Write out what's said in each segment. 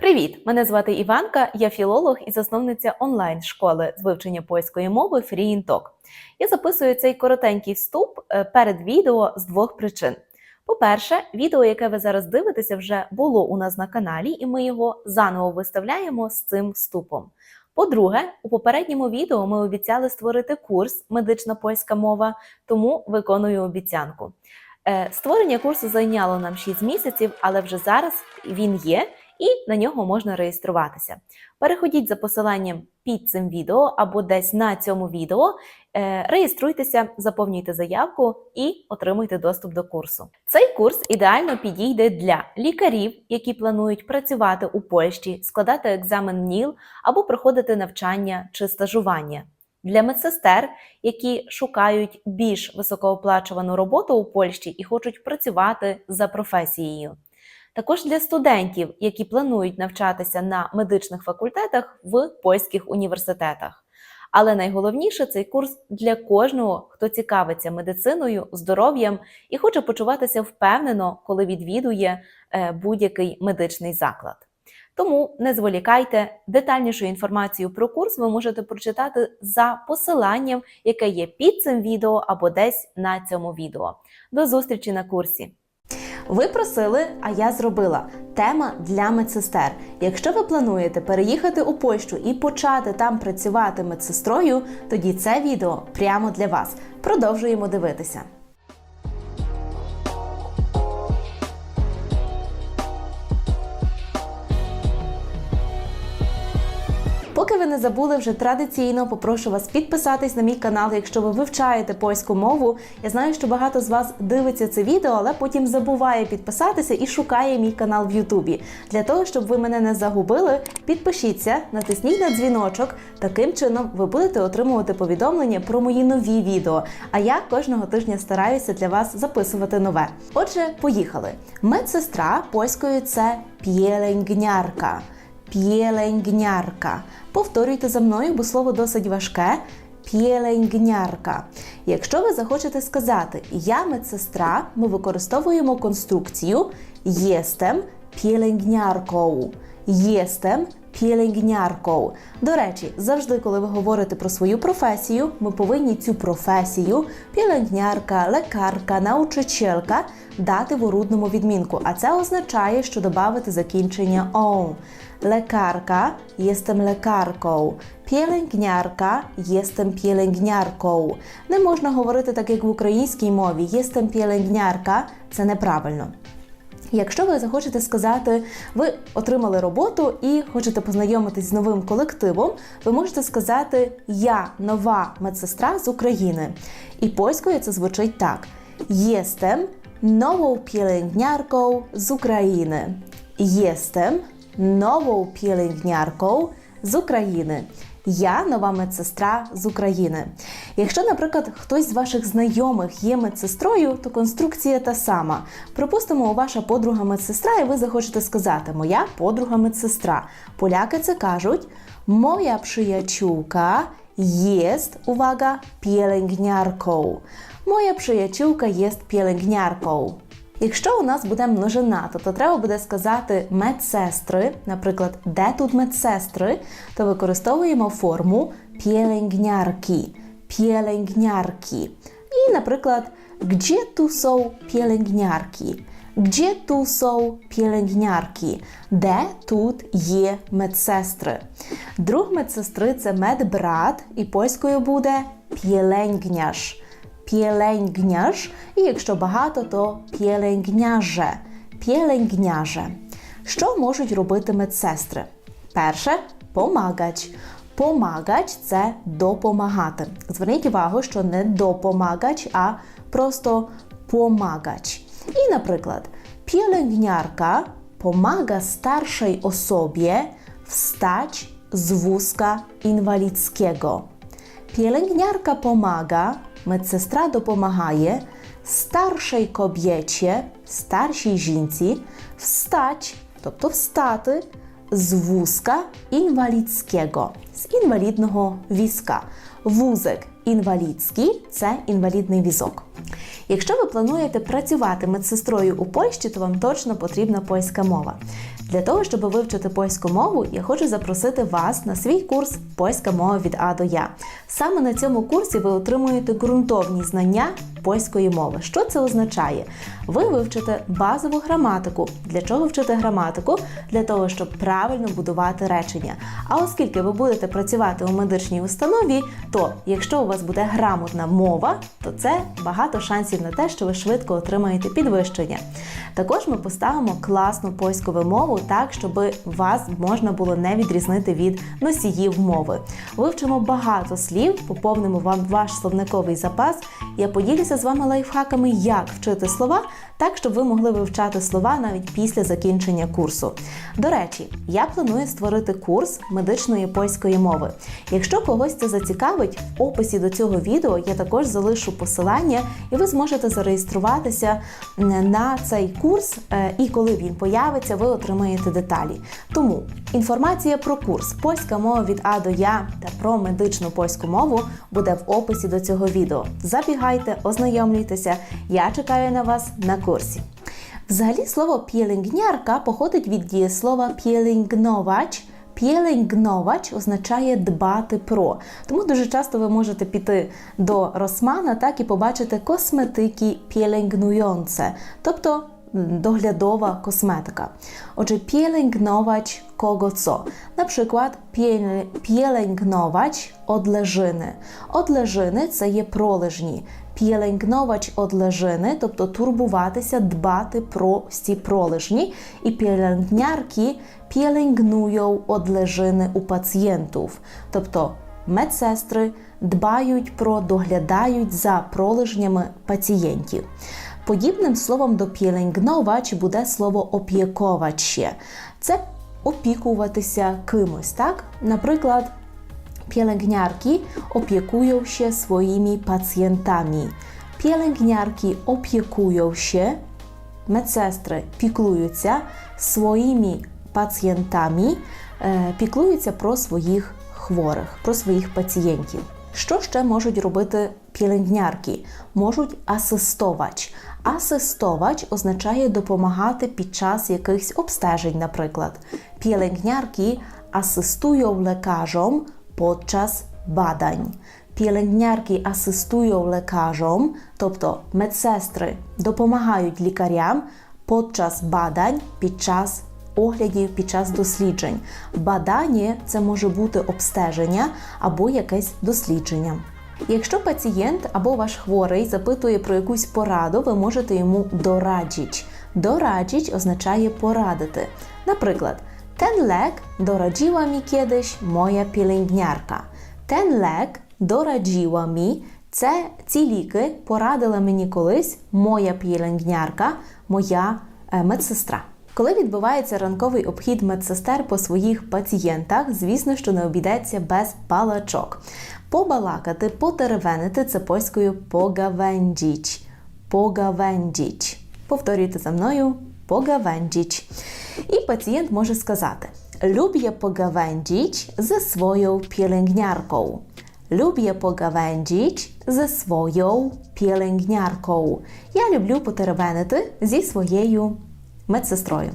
Привіт! Мене звати Іванка, я філолог і засновниця онлайн-школи з вивчення польської мови FreeInTalk. Я записую цей коротенький вступ е, перед відео з двох причин. По-перше, відео, яке ви зараз дивитеся, вже було у нас на каналі, і ми його заново виставляємо з цим вступом. По-друге, у попередньому відео ми обіцяли створити курс Медична польська мова, тому виконую обіцянку. Е, Створення курсу зайняло нам 6 місяців, але вже зараз він є і на нього можна реєструватися. Переходіть за посиланням під цим відео або десь на цьому відео, е, реєструйтеся, заповнюйте заявку і отримуйте доступ до курсу. Цей курс ідеально підійде для лікарів, які планують працювати у Польщі, складати екзамен НІЛ або проходити навчання чи стажування. Для медсестер, які шукають більш високооплачувану роботу у Польщі і хочуть працювати за професією. Також для студентів, які планують навчатися на медичних факультетах в польських університетах. Але найголовніше цей курс для кожного, хто цікавиться медициною, здоров'ям і хоче почуватися впевнено, коли відвідує е, будь-який медичний заклад. Тому не зволікайте, детальнішу інформацію про курс ви можете прочитати за посиланням, яке є під цим відео або десь на цьому відео. До зустрічі на курсі! Ви просили, а я зробила. Тема для медсестер. Якщо ви плануєте переїхати у Польщу і почати там працювати медсестрою, тоді це відео прямо для вас. Продовжуємо дивитися. Поки ви не забули, вже традиційно попрошу вас підписатись на мій канал, якщо ви вивчаєте польську мову. Я знаю, що багато з вас дивиться це відео, але потім забуває підписатися і шукає мій канал в Ютубі. Для того, щоб ви мене не загубили, підпишіться, натисніть на дзвіночок. Таким чином ви будете отримувати повідомлення про мої нові відео. А я кожного тижня стараюся для вас записувати нове. Отже, поїхали. Медсестра польською це п'єленгнярка. П'єленгнярка. Повторюйте за мною, бо слово досить важке. П'єленгнярка. Якщо ви захочете сказати Я медсестра, ми використовуємо конструкцію єстем п'єленгняркою. Єстем п'єленгняркою. До речі, завжди, коли ви говорите про свою професію, ми повинні цю професію п'єленгнярка, лекарка, научителька дати в орудному відмінку. А це означає, що додати закінчення «оу». Lekarka, jestem lekarką. Pielęgniarka, jestem pielęgniarką. Не можна говорити так, як в українській мові. Jestem pielęgniarka – це неправильно. Якщо ви захочете сказати, ви отримали роботу і хочете познайомитись з новим колективом, ви можете сказати Я нова медсестра з України. І польською це звучить так: Jestem nową pielęgniarką z України. Jestem новою pielęgniarką з України. Я нова медсестра з України. Якщо, наприклад, хтось з ваших знайомих є медсестрою, то конструкція та сама. Припустимо, ваша подруга медсестра, і ви захочете сказати Моя подруга медсестра. Поляки це кажуть Моя przyjaciółka jest, uwaga, pielęgniarką. Моя przyjaciółka jest pielęgniarką. Якщо у нас буде множина, то, то треба буде сказати медсестри, наприклад, де тут медсестри, то використовуємо форму pielęgniarki. Pielęgniarki. І, наприклад, gdzie tu są pielęgniarki? Gdzie tu są pielęgniarki? Де тут є медсестри? Друг медсестри це медбрат, і польською буде pielęgniarz pielęgniarz і якщо багато, то pielęgniarze. Pielęgniarze. Що можуть робити медсестри? Перше помагать. Помагач це допомагати. Зверніть увагу, що не допомагач, а просто помагач. І, наприклад, pielęgniarka pomaga starszej osobie wstać z wózka inwalidzkiego. Pielęgniarka pomaga медсестра допомагає старшій kobiecie, старшій жінці, встать, тобто встати з вузка інвалідського, з інвалідного візка. Вузик інвалідський це інвалідний візок. Якщо ви плануєте працювати медсестрою у Польщі, то вам точно потрібна польська мова. Для того, щоб вивчити польську мову, я хочу запросити вас на свій курс Польська мова від А до Я. Саме на цьому курсі ви отримуєте ґрунтовні знання польської мови. Що це означає? Ви вивчите базову граматику. Для чого вчити граматику? Для того, щоб правильно будувати речення. А оскільки ви будете працювати у медичній установі, то якщо у вас буде грамотна мова, то це багато шансів на те, що ви швидко отримаєте підвищення. Також ми поставимо класну польську вимову так, щоб вас можна було не відрізнити від носіїв мови. Вивчимо багато слів, поповнимо вам ваш словниковий запас. Я поділюся з вами лайфхаками, як вчити слова, так щоб ви могли вивчати слова навіть після закінчення курсу. До речі, я планую створити курс медичної польської мови. Якщо когось це зацікавить, в описі до цього відео я також залишу посилання, і ви зможете зареєструватися на цей курс. е, І коли він появиться, ви отримаєте деталі. Тому інформація про курс Польська мова від А до Я та про медичну польську мову буде в описі до цього відео. Забігайте, ознайомлюйтеся. Я чекаю на вас на курсі. Взагалі слово пєлінгнярка походить від дієслова пєлінгновач. Пєлінгновач означає дбати про. Тому дуже часто ви можете піти до Росмана так і побачити косметики пєлінгнуjące, тобто доглядова косметика. Отже, пєлінгновач кого co. На przykład пєль- пєлінгновач одлежини. Одлежини це є пролежні. Пєлінгновач одлежини, тобто турбуватися, дбати про ці пролежні. І пєлінгнярки pielęgnują одлежини у пацієнтів. Тобто медсестри дбають про, доглядають за пролежнями пацієнтів. Подібним словом до pielęgnować буде слово опікувати. Це опікуватися кимось, так? Наприклад, Pielęgniarki opiekują się swoimi pacjentami. Pielęgniarki opiekują się, медсестри піклуються своїми пацієнтами, піклуються про своїх хворих, про своїх пацієнтів. Що ще можуть робити піленднярки? Можуть асистовач. Асистовач означає допомагати під час якихось обстежень, наприклад. Pielęgniarki asystują lekarzom podczas badań. Pielęgniarki asystują lekarzom, тобто медсестри допомагають лікарям podczas бадань під час оглядів, під час досліджень. Бадання це може бути обстеження або якесь дослідження. Якщо пацієнт або ваш хворий запитує про якусь пораду, ви можете йому дорадіч. Дорадіч означає порадити. Наприклад, ten lek doradziła mi kiedyś moja pielęgniarka. Ten lek doradziła mi це ці ліки порадила мені колись моя піленгнярка, моя е, медсестра. Коли відбувається ранковий обхід медсестер по своїх пацієнтах, звісно, що не обійдеться без балачок. Побалакати, потеревенити це польською погавендіч. Погавендіч. Повторюйте за мною погавендіч. І пацієнт може сказати: Lubię pogawędzić ze swoją pielęgniarką. Lubię pogawędzić ze swoją pielęgniarką. Я люблю потеревенити зі своєю медсестрою.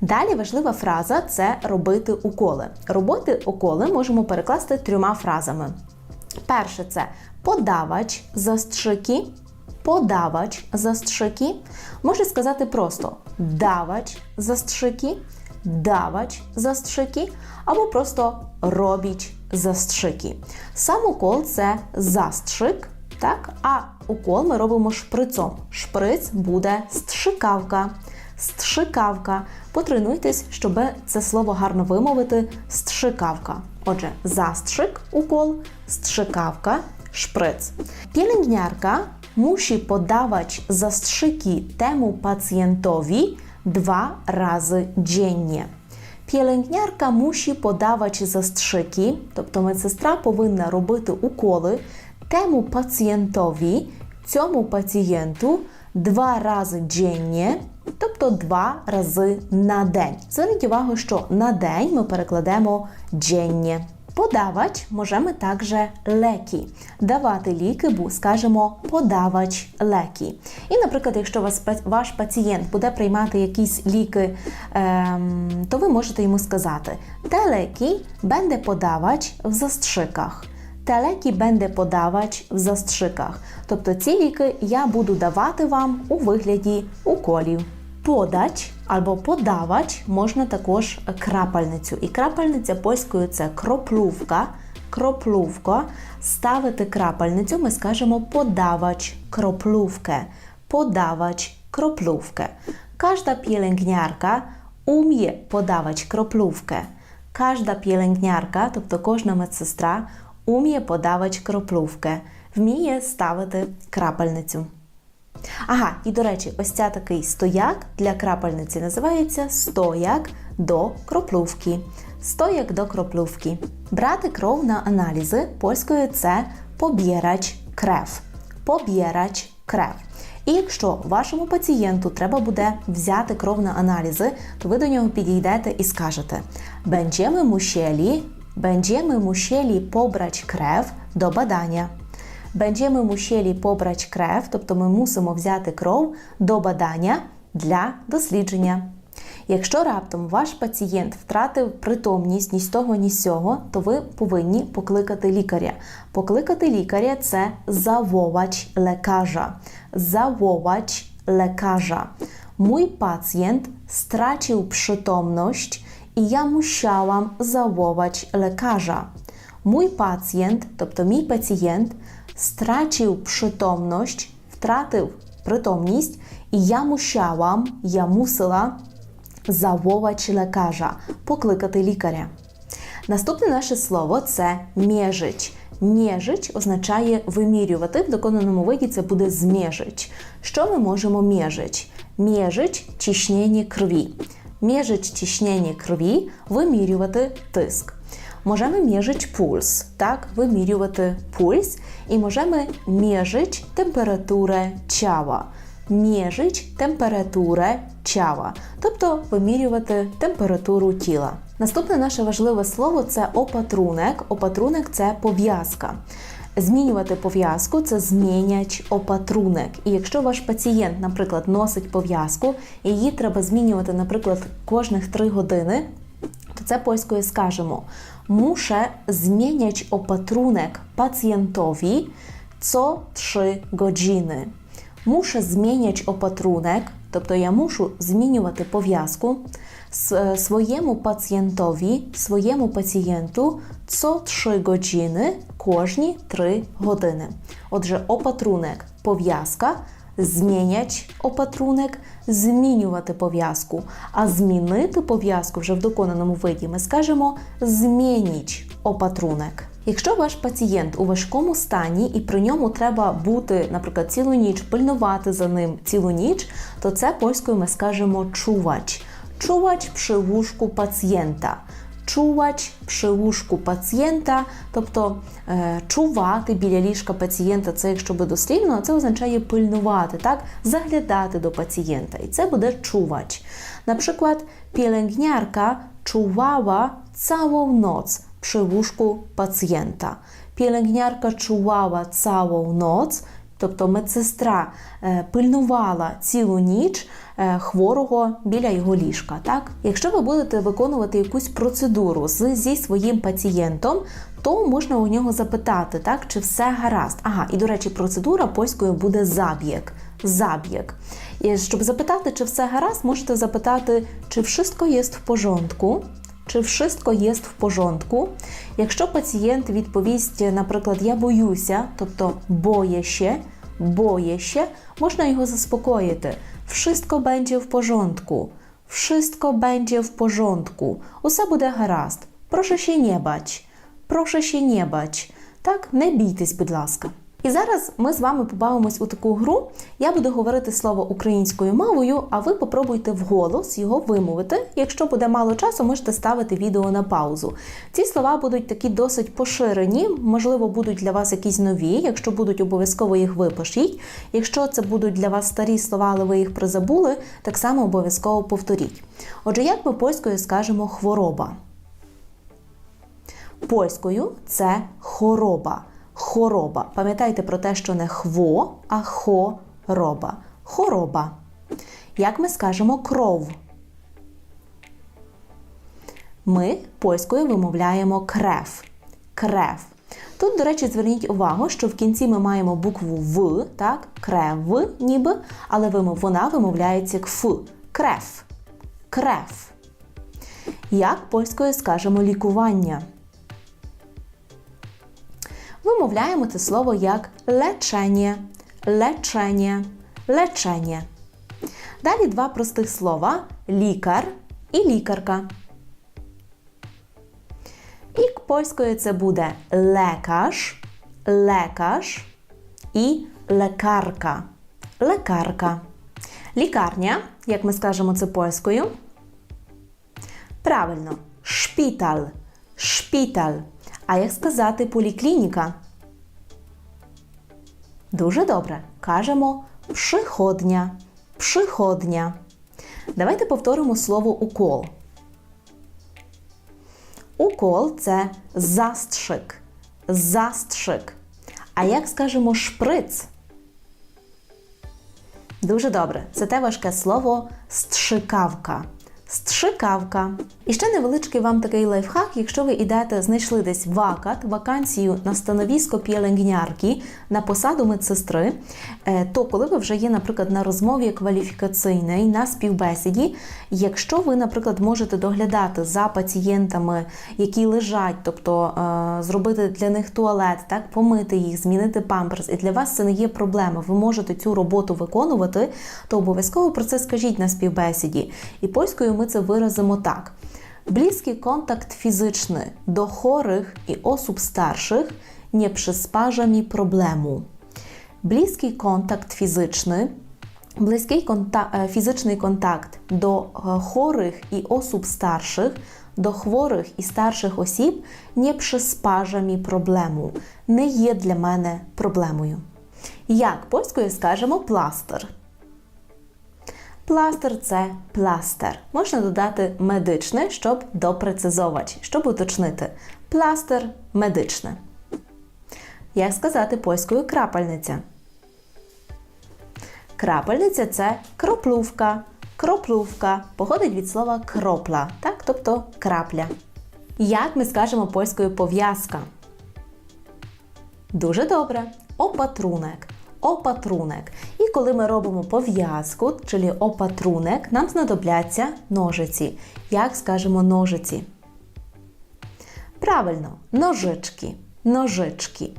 Далі важлива фраза це робити уколи. Робити уколи можемо перекласти трьома фразами. Перше це подавач застрzyki, подавач застрzyki. Може сказати просто давач застрzyki, давач застрzyki, або просто робіч застрzyki. Сам укол це застрzyk, так? а укол ми робимо шприцом. Шприц буде стршикавка. Стршикавка. Потренуйтесь, щоб це слово гарно вимовити. Стршикавка. Отже, застрzyk – укол, strzykawka – szpryc. Pielęgniarka musi podawać zastrzyki temu pacjentowi dwa razy dziennie. Pielęgniarka musi podawać zastrzyki, тобто медсестра повинна робити уколи temu pacjentowi, цьому пацієнту два рази dziennie, тобто два рази на день. Зверніть увагу, що на день ми перекладемо dziennie. Podawać możemy także leki. Давати ліки, бо скажемо подавач лекі. І, наприклад, якщо вас, ваш пацієнт буде приймати якісь ліки, ем, то ви можете йому сказати: Te leki będę podawać w zastrzykach. Te leki będę podawać w засtrzykach. Тобто ці ліки я буду давати вам у вигляді уколів. Подать або подавач можна також крапельницю. І крапельниця польською це кроплувка. Кроплувка. Ставити крапельницю ми скажемо подавач кроплувkę. Подавач кроплувkę. Każda pielęgniarka umie podawać kroplówkę. Każda pielęgniarka, тобто кожна медсестра, уміє подавати кроплувkę. Вміє ставити крапельницю. Ага, і до речі, ось ця такий стояк для крапельниці називається стояк до кроплувки. Стояк до кроплувки. Брати кров на аналізи польською це побірач крев. Побірач крев. І якщо вашому пацієнту треба буде взяти кров на аналізи, то ви до нього підійдете і скажете: Będziemy musieli, będziemy musieli pobrać krew do badania. Będziemy musieli pobrać krew, тобто ми мусимо взяти кров до бадання для дослідження. Якщо раптом ваш пацієнт втратив притомність ні з того, ні з сього, то ви повинні покликати лікаря. Покликати лікаря це zawołać lekarza. Zawołać lekarza. Mój pacjent stracił przytomność i ja musiałam zawołać lekarza. Mój pacjent, тобто мій пацієнт, stracił przytomność, втратив притомність, і я musiałam, я мусила zawołać lekarza, покликати лікаря. Наступне наше слово це мєжить. Мєжить означає вимірювати. В доконаному виді це буде змєжить. Що ми можемо мєжить? Мєжить ciśnienie krwi. Мєжить ciśnienie krwi – вимірювати тиск. Możemy mierzyć puls, tak? Wymierzyć puls i możemy mierzyć temperaturę ciała. Mierzyć temperaturę ciała, тобто вимірювати температуру тіла. Наступне наше важливе слово це опатрунок. Опатрунок це пов'язка. Змінювати пов'язку це змінять опатрунок. І якщо ваш пацієнт, наприклад, носить пов'язку, і її треба змінювати, наприклад, кожних 3 години, to це польською скажемо. Muszę zmieniać opatrunek pacjentowi co 3 godziny. Muszę zmieniać opatrunek, тобто я мушу змінювати пов'язку своєму пацієнтові, своєму пацієнту co 3 godziny, кожні 3 години. Отже, опатрунок пов'язка змінять опатрунок, змінювати пов'язку. А змінити пов'язку вже в доконаному виді ми скажемо змініть опатрунок. Якщо ваш пацієнт у важкому стані і при ньому треба бути, наприклад, цілу ніч, пильнувати за ним цілу ніч, то це польською ми скажемо чувач. Чувач łóżku пацієнта czuwać przy łóżku пацієнта, тобто е, чувати біля ліжка пацієнта, це якщо би дослівно, це означає пильнувати, так? заглядати до пацієнта. І це буде чувач. Наприклад, pielęgniarka czuwała całą noc przy łóżku pacjenta. Pielęgniarka czuwała całą noc, тобто медсестра е, пильнувала цілу ніч е, хворого біля його ліжка. Так? Якщо ви будете виконувати якусь процедуру зі своїм пацієнтом, то можна у нього запитати, так, чи все гаразд. Ага, і до речі, процедура польською буде забіг. Забіг. І щоб запитати, чи все гаразд, можете запитати, чи wszystko jest в porządku, чи wszystko jest в porządku. Якщо пацієнт відповість, наприклад, я боюся, тобто боє ще, ще, можна його заспокоїти. Wszystko będzie w porządku. Wszystko będzie w porządku. Усе буде гаразд. Прошу się nie bać. Прошу się nie bać. Так, не бійтесь, будь ласка. І зараз ми з вами побавимось у таку гру. Я буду говорити слово українською мовою, а ви попробуйте вголос його вимовити. Якщо буде мало часу, можете ставити відео на паузу. Ці слова будуть такі досить поширені, можливо, будуть для вас якісь нові. Якщо будуть, обов'язково їх випишіть. Якщо це будуть для вас старі слова, але ви їх призабули, так само обов'язково повторіть. Отже, як ми польською скажемо хвороба? Польською це хороба. Хороба. Пам'ятайте про те, що не хво, а хороба. Хороба. Як ми скажемо кров? Ми польською вимовляємо крев. Крев. Тут, до речі, зверніть увагу, що в кінці ми маємо букву В, так, крев, ніби, але вона вимовляється як Ф. Крев. Крев. Як польською скажемо лікування? Вимовляємо це слово як лечення, лечення, лечення. Далі два простих слова лікар і лікарка. І польською це буде лекарz, лекарz і лекарка. Лекарка. Лікарня, як ми скажемо це польською. Правильно, шпіталь, шпіталь. А як сказати поліклініка? Дуже добре. Кажемо przychodnia, przychodnia. Давайте повторимо слово укол. Укол це застрzyk, застрzyk. А як скажемо шприц? Дуже добре. Це те важке слово стрикавка. Стрикавка. І ще невеличкий вам такий лайфхак, якщо ви йдете, знайшли десь вакат, вакансію на становісько піленгнярки на посаду медсестри, е, то коли ви вже є, наприклад, на розмові кваліфікаційній, на співбесіді, якщо ви, наприклад, можете доглядати за пацієнтами, які лежать, тобто е, зробити для них туалет, так, помити їх, змінити памперс, і для вас це не є проблема, ви можете цю роботу виконувати, то обов'язково про це скажіть на співбесіді. І польською ми це виразимо так. Do chorych i osób starszych nie przysparza mi problemu. Bliski kontakt fizyczny, bliski konta- e, fizyczny kontakt do e, chorych i osób starszych, до хворих і старших осіб не приспажа проблему, не є для мене проблемою. Як польською скажемо пластир. Пластир це пластер. Можна додати медичне, щоб допрецизувати, щоб уточнити. Пластир медичне. Як сказати польською крапельниця? Крапельниця це кроплувка. Кроплувка походить від слова кропла, так? тобто крапля. Як ми скажемо польською пов'язка? Дуже добре. Опатрунек. Опатрунек. І коли ми робимо пов'язку, czyli опатрунек, нам знадобляться ножиці. Як скажемо ножиці? Правильно, ножички. Ножички.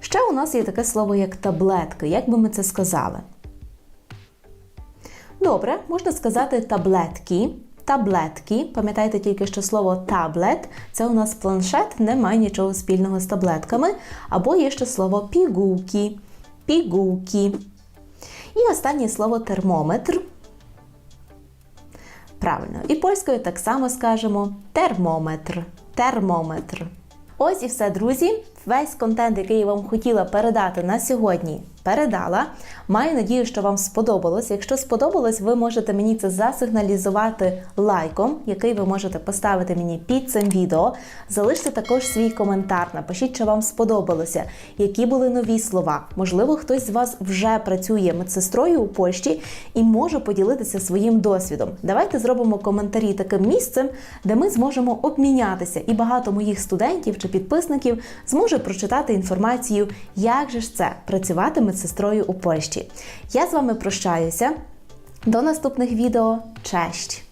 Ще у нас є таке слово, як таблетки. Як би ми це сказали? Добре, можна сказати таблетки. Таблетки. Пам'ятайте тільки, що слово таблет це у нас планшет, не має нічого спільного з таблетками. Або є ще слово пігулки. Пігулки. І останнє слово термометр. Правильно. І польською так само скажемо термометр. Термометр. Ось і все, друзі. Весь контент, який я вам хотіла передати на сьогодні, передала. Маю надію, що вам сподобалось. Якщо сподобалось, ви можете мені це засигналізувати лайком, який ви можете поставити мені під цим відео. Залиште також свій коментар. Напишіть, чи вам сподобалося, які були нові слова. Можливо, хтось з вас вже працює медсестрою у Польщі і може поділитися своїм досвідом. Давайте зробимо коментарі таким місцем, де ми зможемо обмінятися, і багато моїх студентів чи підписників зможе прочитати інформацію, як же ж це працювати медсестрою у Польщі. Я з вами прощаюся. До наступних відео. Честь!